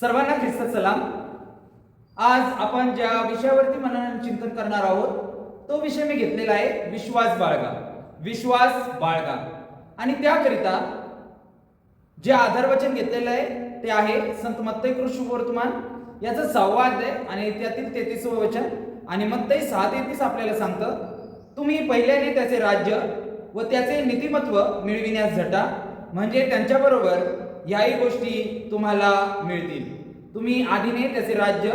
सर्वांना ख्रिस्त सलाम. आज आपण ज्या विषयावरती मनन चिंतन करणार आहोत तो विषय मी घेतलेला आहे विश्वास बाळगा. विश्वास बाळगा. आणि त्याकरिता जे आधारवचन घेतलेलं आहे ते आहे संत मत्तय कृषी वर्तमान. याचं सहावा अध्याय आणि त्यातील तेहतीसवं वचन. आणि मत्तई सहा तेहतीस आपल्याला सांगतं तुम्ही पहिल्याने त्याचे राज्य व त्याचे नीतिमत्व मिळविण्यास झटा. म्हणजे त्यांच्याबरोबर याही गोष्टी तुम्हाला मिळतील. तुम्ही आधीने त्याचे राज्य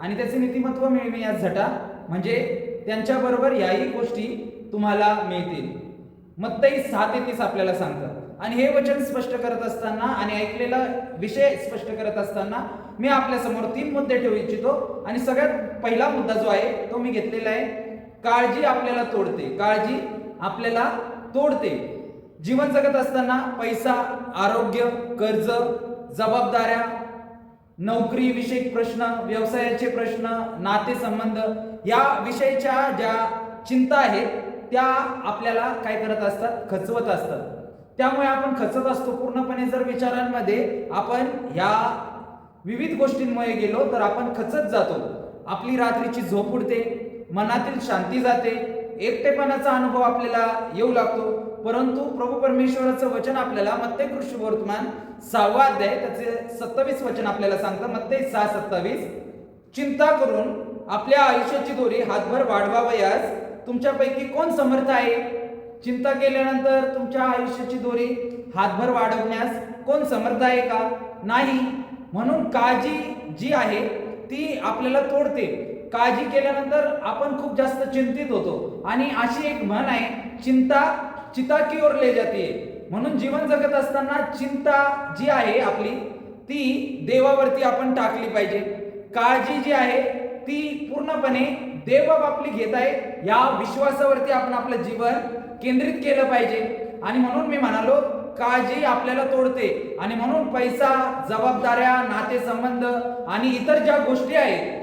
आणि त्याचे नीतिमत्व मिळविण्यास झटा. म्हणजे त्यांच्याबरोबर याही गोष्टी तुम्हाला मिळतील. मत्तई ते ते तीस आपल्याला सांगतात. आणि हे वचन स्पष्ट करत असताना आणि ऐकलेला विषय स्पष्ट करत असताना मी आपल्यासमोर तीन मुद्दे ठेवू इच्छितो. आणि सगळ्यात पहिला मुद्दा जो आहे तो मी घेतलेला आहे. काळजी आपल्याला तोडते. काळजी आपल्याला तोडते. जीवन जगत असताना पैसा आरोग्य कर्ज जबाबदाऱ्या नोकरीविषयक प्रश्न व्यवसायाचे प्रश्न नातेसंबंध या विषयीच्या ज्या चिंता आहेत त्या आपल्याला काय करत असतात? खचवत असतात. त्यामुळे आपण खचत असतो. पूर्णपणे जर विचारांमध्ये आपण ह्या विविध गोष्टींमुळे गेलो तर आपण खचत जातो. आपली रात्रीची झोप उडते मनातील शांती जाते एकटेपणाचा अनुभव आपल्याला येऊ लागतो. परंतु प्रभू परमेश्वराचं वचन आपल्याला मत्ते कृषी वर्तमान सहावा अध्याय त्याचे सत्तावीस वचन आपल्याला सांगतं. मत्ते सहा सत्तावीस. चिंता करून आपल्या आयुष्याची दोरी हातभर वाढवावयास तुमच्यापैकी कोण समर्थ आहे? चिंता केल्यानंतर तुमच्या आयुष्याची दोरी हातभर वाढवण्यास कोण समर्थ आहे का? नाही. म्हणून काळजी जी आहे ती आपल्याला तोडते. काळजी केल्यानंतर आपण खूप जास्त चिंतित होतो. आणि अशी एक म्हण आहे चिंता चिता की ओर ले जाते म्हणून जीवन जगत असताना चिंता जी आहे आपली ती देवावरती आपण टाकली पाहिजे. काळजी जी आहे ती पूर्णपणे देवबाब आपली घेत आहे. या विश्वासावरती आपण आपलं जीवन केंद्रित केलं पाहिजे. आणि म्हणून मी म्हणालो काळजी आपल्याला तोडते. आणि म्हणून पैसा जबाबदाऱ्या नातेसंबंध आणि इतर ज्या गोष्टी आहेत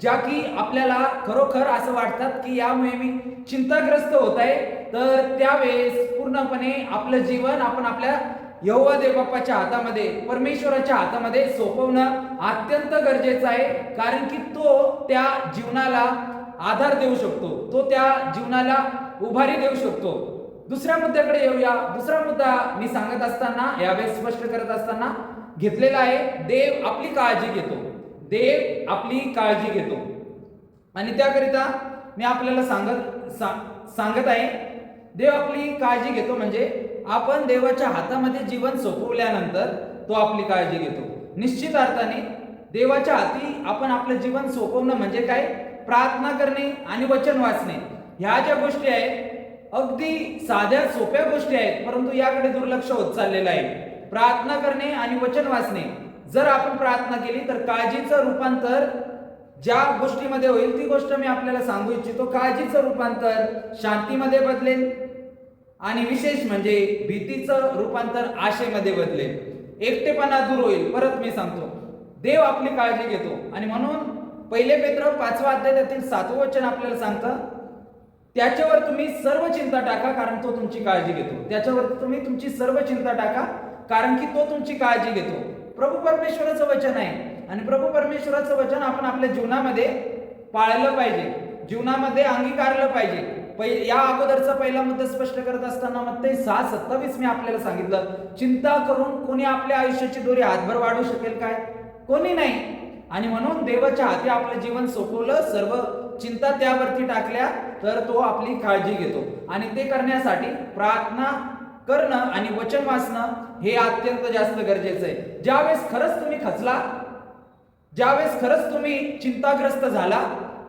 ज्या की आपल्याला खरोखर असं वाटतात की यामुळे मी चिंताग्रस्त होत आहे तर त्यावेळेस पूर्णपणे आपलं जीवन आपण आपल्या यहोवा देवबाप्पाच्या हातामध्ये परमेश्वराच्या हातामध्ये सोपवणं अत्यंत गरजेचं आहे कारण की तो त्या जीवनाला आधार देऊ शकतो. तो त्या जीवनाला उभारी देऊ शकतो. दुसऱ्या मुद्द्याकडे येऊया. दुसरा मुद्दा मी सांगत असताना यावेळेस स्पष्ट करत असताना घेतलेला आहे देव आपली काळजी घेतो. देव आपली काळजी घेतो. आणि त्याकरिता मी आपल्याला सांगत सा- सांगत आहे देव आपली काळजी घेतो म्हणजे आपण देवाच्या हातामध्ये जीवन सोपवल्यानंतर तो आपली काळजी घेतो. निश्चित अर्थाने देवाच्या हाती आपण आपलं जीवन सोपवणं म्हणजे काय? प्रार्थना करणे आणि वचन वाचणे. ह्या ज्या गोष्टी आहेत अगदी साध्या सोप्या गोष्टी आहेत परंतु याकडे दुर्लक्ष होत चाललेलं आहे. प्रार्थना करणे आणि वचन वाचणे. जर आपण प्रार्थना केली तर काळजीचं रूपांतर ज्या गोष्टीमध्ये होईल ती गोष्ट मी आपल्याला सांगू इच्छितो. काळजीचं रूपांतर शांतीमध्ये बदलेल आणि विशेष म्हणजे भीतीचं रूपांतर आशेमध्ये बदलेल. एकटेपणा दूर होईल परत मी सांगतो. देव आपली काळजी घेतो. आणि म्हणून पहिले पेत्र पाचवा अध्याय त्यातील सातवं वचन आपल्याला सांगतं त्याच्यावर तुम्ही सर्व चिंता टाका कारण तो तुमची काळजी घेतो. त्याच्यावर तुम्ही तुमची सर्व चिंता टाका कारण की तो तुमची काळजी घेतो. प्रभू परमेश्वराचं वचन आहे. आणि प्रभू परमेश्वराचं वचन आपण आपल्या जीवनामध्ये पाळलं पाहिजे. जीवनामध्ये अंगीकारलं पाहिजे. पै या अगोदरचा पहिला मुद्दा स्पष्ट करत असताना मग ते सहा सत्तावीस मी आपल्याला सांगितलं. चिंता करून कोणी आपल्या आयुष्याची दोरी हातभर वाढू शकेल काय? कोणी नाही. आणि म्हणून देवाच्या हाती आपलं जीवन सोपवलं सर्व चिंता त्यावरती टाकल्या तर तो आपली काळजी घेतो. आणि ते करण्यासाठी प्रार्थना करणं आणि वचन वाचणं हे अत्यंत जास्त गरजेचं आहे. ज्यावेळेस खरंच तुम्ही खचला ज्यावेळेस खरंच तुम्ही चिंताग्रस्त झाला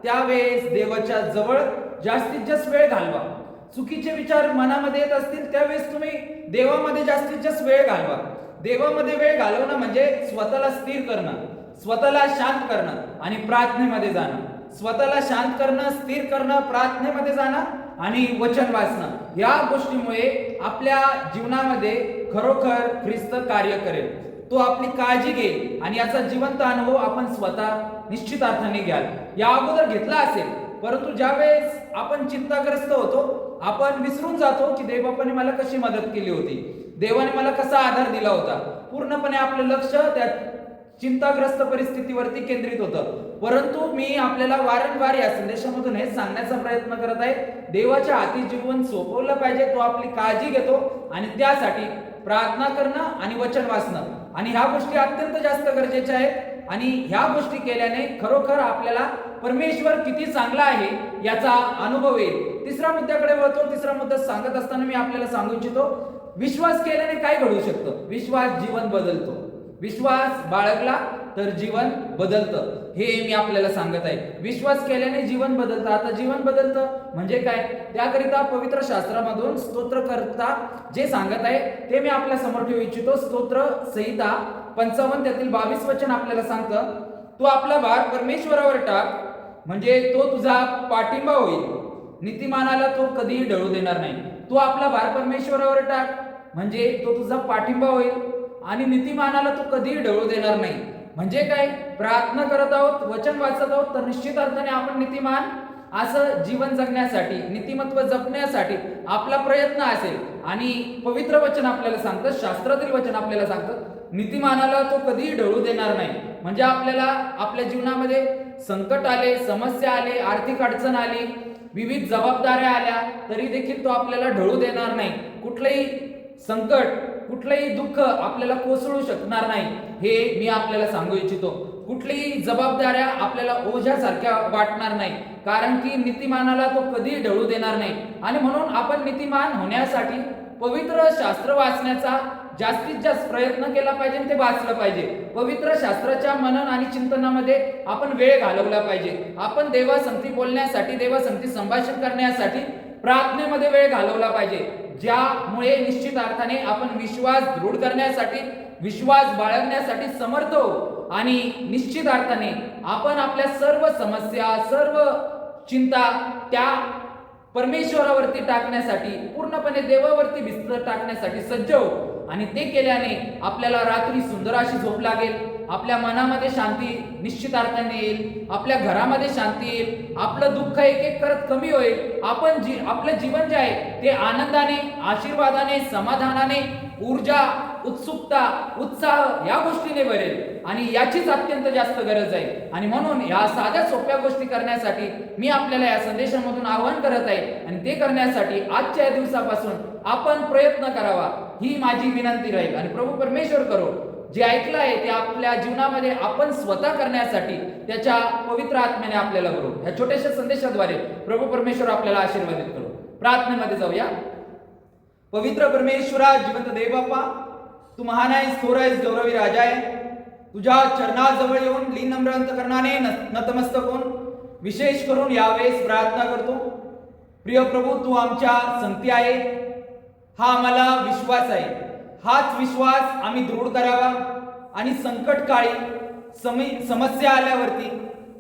त्यावेळेस देवाच्या जवळ जास्तीत जास्त वेळ घालवा. चुकीचे विचार मनामध्ये येत असतील त्यावेळेस तुम्ही देवामध्ये जास्तीत जास्त वेळ घालवा. देवामध्ये वेळ घालवणं म्हणजे स्वतःला स्थिर करणं स्वतःला शांत करणं आणि प्रार्थनेमध्ये जाणं. स्वतःला शांत करणं स्थिर करणं प्रार्थनेमध्ये जाणं आणि वचन वाचणं. या गोष्टीमुळे आपल्या जीवनामध्ये खरोखर ख्रिस्त कार्य करेल. तो आपली काळजी घेईल आणि याचा जिवंत अनुभव आपण स्वतः निश्चित अर्थाने घ्याल. या अगोदर घेतला असेल परंतु ज्यावेळेस आपण चिंताग्रस्त होतो आपण विसरून जातो की देवबापाने मला कशी मदत केली होती. देवाने मला कसा आधार दिला होता. पूर्णपणे आपलं लक्ष त्या चिंताग्रस्त परिस्थितीवरती केंद्रित होतं. परंतु मी आपल्याला वारंवार या संदेशामधून हे सांगण्याचा प्रयत्न करत आहे. देवाच्या हाती जीवन सोपवलं पाहिजे तो आपली काळजी घेतो आणि त्यासाठी प्रार्थना करणं आणि वचन वाचणं. आणि ह्या गोष्टी अत्यंत जास्त गरजेच्या आहेत. आणि ह्या गोष्टी केल्याने खरोखर आपल्याला परमेश्वर किती चांगला आहे याचा अनुभव येईल. तिसऱ्या मुद्द्याकडे वळतो तिसरा मुद्दा सांगत असताना मी आपल्याला सांगू इच्छितो. विश्वास केल्याने काय घडू शकतं? विश्वास जीवन बदलतो. विश्वास बाळगला तर जीवन बदलतं. हे मी आपल्याला सांगत आहे. विश्वास केल्याने जीवन बदलतं. आता जीवन बदलतं म्हणजे काय? त्याकरिता पवित्र शास्त्रामधून स्तोत्रकर्ता जे सांगत आहे ते मी आपल्यासमोर ठेवू इच्छितो. स्तोत्र संहिता पंचावन्न त्यातील बावीस वचन आपल्याला सांगतं. तू आपला भार परमेश्वरावर टाक म्हणजे तो तुझा पाठिंबा होईल. नीतिमानाला तो कधीही ढळू देणार नाही. तू आपला भार परमेश्वरावर टाक म्हणजे तो तुझा पाठिंबा होईल. आणि नीतिमानाला तो कधीही ढळू देणार नाही. म्हणजे काय? प्रार्थना करत आहोत वचन वाचत आहोत तर निश्चित अर्थाने आपण नीतिमान असं जीवन जगण्यासाठी नीतिमत्व जपण्यासाठी आपला प्रयत्न असेल. आणि पवित्र वचन आपल्याला सांगतं शास्त्रातील वचन आपल्याला सांगतं नीतिमानाला तो कधीही ढळू देणार नाही. म्हणजे आपल्याला आपल्या जीवनामध्ये संकट आले समस्या आले आर्थिक अडचण आली विविध जबाबदाऱ्या आल्या तरी देखील तो आपल्याला ढळू देणार नाही. कुठलंही संकट कुठलंही दुःख आपल्याला कोसळू शकणार नाही हे मी आपल्याला सांगू इच्छितो. कुठलीही जबाबदाऱ्या आपल्याला ओझ्यासारख्या वाटणार नाही कारण की नीतिमानाला तो कधी ढळू देणार नाही. आणि म्हणून आपण नीतिमान होण्यासाठी पवित्र शास्त्र वाचण्याचा जास्तीत जास्त प्रयत्न केला पाहिजे ते वाचलं पाहिजे. पवित्र शास्त्राच्या मनन आणि चिंतनामध्ये आपण वेळ घालवला पाहिजे. आपण देवासंती बोलण्यासाठी देवासंती संभाषण करण्यासाठी प्रार्थनेमध्ये वेळ घालवला पाहिजे. ज्यामुळे निश्चित अर्थाने आपण विश्वास दृढ करण्यासाठी विश्वास बाळगण्यासाठी समर्थ हो आणि निश्चित अर्थाने आपण आपल्या सर्व समस्या सर्व चिंता त्या परमेश्वरावरती टाकण्यासाठी पूर्णपणे देवावरती विस्तृत टाकण्यासाठी सज्ज हो आणि ते केल्याने आपल्याला रात्री सुंदर अशी झोप लागेल. आपल्या मनामध्ये शांती निश्चित अर्थाने येईल. आपल्या घरामध्ये शांती येईल. आपलं दुःख एक एक करत कमी होईल. आपण जी आपलं जीवन जे आहे ते आनंदाने आशीर्वादाने समाधानाने ऊर्जा उत्सुकता उत्साह या गोष्टीने भरेल. आणि याचीच अत्यंत जास्त गरज आहे. आणि म्हणून या साध्या सोप्या गोष्टी करण्यासाठी मी आपल्याला या संदेशामधून आवाहन करत आहे. आणि ते करण्यासाठी आजच्या या दिवसापासून आपण प्रयत्न करावा. ही माझी विनंती राहील. आणि प्रभू परमेश्वर करो. जे ऐकलं आहे ते आपल्या जीवनामध्ये आपण स्वतः करण्यासाठी त्याच्या पवित्र आत्म्याने आपल्याला करू ह्या छोट्याशा संदेशाद्वारे प्रभू परमेश्वर आपल्याला आशीर्वादित करू. प्रार्थनेमध्ये जाऊया. पवित्र परमेश्वरा जिवंत देव बाप्पा तू महान आहेस थोर आहेस गौरवी राजा आहे. तुझ्या चरणाजवळ येऊन लीन नम्र अंतकरणाने न- नतमस्तक होऊन विशेष करून यावेळेस प्रार्थना करतो. प्रिय प्रभू तू आमच्या संगती आहे. हा आम्हाला विश्वास आहे. हाच विश्वास आम्ही दृढ करावा आणि संकट काळी समी समस्या आल्यावरती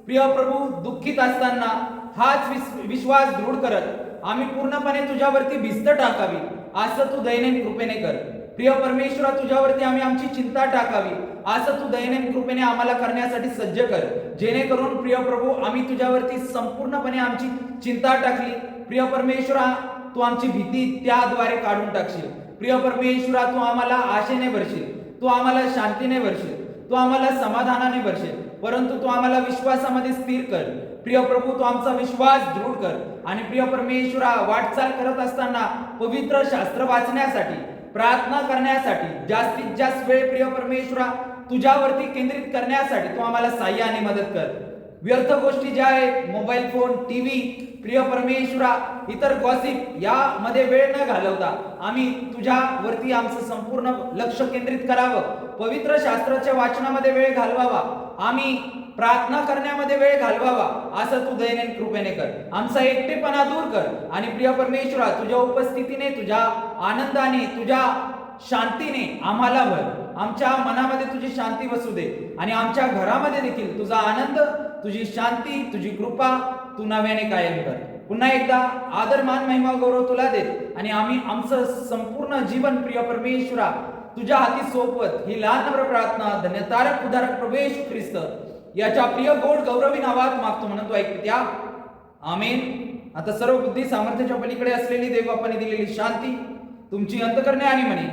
प्रिय प्रभू दुःखित असताना हाच विस- विश्वास दृढ करत आम्ही पूर्णपणे तुझ्यावरती भिस्त टाकावी असं तू दैनंद कृपेने कर. प्रिय परमेश्वरा तुझ्यावरती आम्ही आमची चिंता टाकावी असं तू दैनंद कृपेने आम्हाला करण्यासाठी सज्ज कर. जेणेकरून प्रिय प्रभू आम्ही तुझ्यावरती संपूर्णपणे आमची चिंता टाकली. प्रिय परमेश्वरा तू आमची भीती त्याद्वारे काढून टाकशील. प्रिय परमेश्वरा तू आम्हाला आशेने भरशील तू आम्हाला शांतीने भरशील तू आम्हाला समाधानाने भरशील परंतु तू आम्हाला विश्वासामध्ये स्थिर कर. प्रिय प्रभू तू आमचा विश्वास दृढ कर आणि प्रिय परमेश्वरा वाटचाल करत असताना पवित्र शास्त्र वाचण्यासाठी प्रार्थना करण्यासाठी जास्तीत जास्त वेळ प्रिय परमेश्वरा तुझ्यावरती केंद्रित करण्यासाठी तू आम्हाला सहाय्याने आणि मदत कर. व्यर्थ गोष्टी ज्या आहेत मोबाईल फोन टीव्ही प्रिय परमेश्वरा इतर गॉसिप यामध्ये वेळ न घालवता आम्ही तुझ्यावरती आमचं संपूर्ण लक्ष केंद्रित करावं. पवित्र शास्त्राच्या वाचनामध्ये वेळ घालवावा. आम्ही प्रार्थना करण्यामध्ये वेळ घालवावा. असं तू दैनंदिन कृपेने कर. आमचा एकटेपणा दूर कर. आणि प्रिय परमेश्वरा तुझ्या उपस्थितीने तुझ्या आनंदाने तुझ्या शांतीने आम्हाला भर. आमच्या मनामध्ये तुझी शांती बसू दे. आणि आमच्या घरामध्ये देखील तुझा आनंद तुझी शांती तुझी कृपा तू नव्याने कायम कर. पुन्हा एकदा आदर मान महिमा गौरव तुला देत आणि आम्ही आमचं संपूर्ण जीवन प्रिय परमेश्वरा तुझ्या हाती सोपवत ही लहान प्रार्थना धन्यतारक उदारक प्रवेश ख्रिस्त याच्या प्रिय गोड गौरवी नावात मागतो म्हणून तो ऐकते त्या. आमेन. आता सर्व बुद्धी सामर्थ्याच्या पलीकडे असलेली देवापाने दिलेली शांती तुमची अंतकरणे आणि म्हणे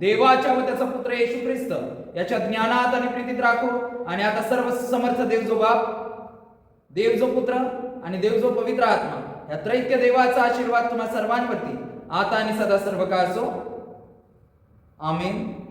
देवाच्या व त्याचा पुत्र येशू ख्रिस्त याच्या ज्ञानात आणि प्रीतीत राखो. आणि आता सर्व समर्थ देव जो बाप देव जो पुत्र आणि देव जो पवित्र आत्मा या त्रैक्य देवाचा आशीर्वाद तुम्हा सर्वांवरती. आता आणि सदा सर्व काळ असो. आमेन.